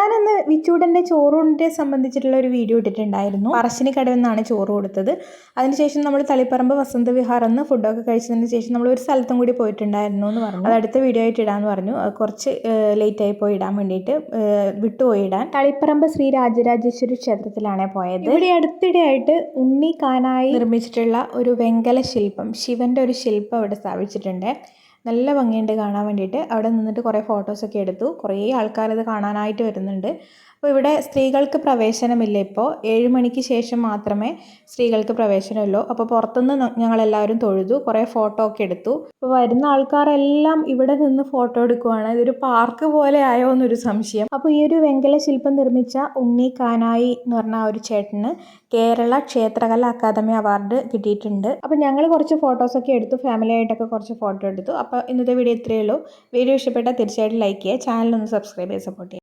ഞാനന്ന് വിച്ചൂടന്റെ ചോറൂണിനെ സംബന്ധിച്ചിട്ടുള്ള ഒരു വീഡിയോ ഇട്ടിട്ടുണ്ടായിരുന്നു. പറശ്ശിനി കടവെന്നാണ് ചോറ് കൊടുത്തത്. അതിനുശേഷം നമ്മൾ തളിപ്പറമ്പ് വസന്ത വിഹാർ എന്ന് ഫുഡൊക്കെ കഴിച്ചതിന് ശേഷം നമ്മൾ ഒരു സ്ഥലത്തും കൂടി പോയിട്ടുണ്ടായിരുന്നു എന്ന് പറഞ്ഞു. അത് അടുത്ത വീഡിയോ ആയിട്ട് ഇടാന്ന് പറഞ്ഞു. കുറച്ച് ലേറ്റ് ആയി പോയി ഇടാൻ വേണ്ടിയിട്ട് വിട്ടുപോയി ഇടാൻ. തളിപ്പറമ്പ് ശ്രീ രാജരാജേശ്വരി ക്ഷേത്രത്തിലാണ് പോയത്. ഇവിടെ അടുത്തിടെയായിട്ട് ഉണ്ണി കാനായി നിർമ്മിച്ചിട്ടുള്ള ഒരു വെങ്കല ശില്പം ശിവന്റെ ഒരു ശില്പം അവിടെ സ്ഥാപിച്ചിട്ടുണ്ട്. നല്ല ഭംഗിയുണ്ട് കാണാൻ വേണ്ടിയിട്ട്. അവിടെ നിന്നിട്ട് കുറേ ഫോട്ടോസൊക്കെ എടുത്തു. കുറേ ആൾക്കാർ അത് കാണാനായിട്ട് വരുന്നുണ്ട്. അപ്പോൾ ഇവിടെ സ്ത്രീകൾക്ക് പ്രവേശനമില്ല ഇപ്പോൾ ഏഴ് മണിക്ക് ശേഷം മാത്രമേ സ്ത്രീകൾക്ക് പ്രവേശനമുള്ളൂ. അപ്പോൾ പുറത്തുനിന്ന് ഞങ്ങളെല്ലാവരും തൊഴുതു കുറേ ഫോട്ടോ ഒക്കെ എടുത്തു. അപ്പോൾ വരുന്ന ആൾക്കാരെല്ലാം ഇവിടെ നിന്ന് ഫോട്ടോ എടുക്കുവാണ്. ഇതൊരു പാർക്ക് പോലെ ആയോ എന്നൊരു സംശയം. അപ്പോൾ ഈ ഒരു വെങ്കല ശില്പം നിർമ്മിച്ച ഉണ്ണി കാനായി എന്ന് പറഞ്ഞ ഒരു ചേട്ടന് കേരള ക്ഷേത്രകല അക്കാദമി അവാർഡ് കിട്ടിയിട്ടുണ്ട്. അപ്പോൾ ഞങ്ങൾ കുറച്ച് ഫോട്ടോസൊക്കെ എടുത്തു ഫാമിലി ആയിട്ടൊക്കെ കുറച്ച് ഫോട്ടോ എടുത്തു. അപ്പോൾ ഇന്നത്തെ വീഡിയോ ഇത്രയേ ഉള്ളൂ. വീഡിയോ ഇഷ്ടപ്പെട്ടാൽ തീർച്ചയായിട്ടും ലൈക്ക് ചെയ്യുക. ചാനൽ ഒന്ന് സബ്സ്ക്രൈബ് ചെയ്ത് സപ്പോർട്ട് ചെയ്യുക.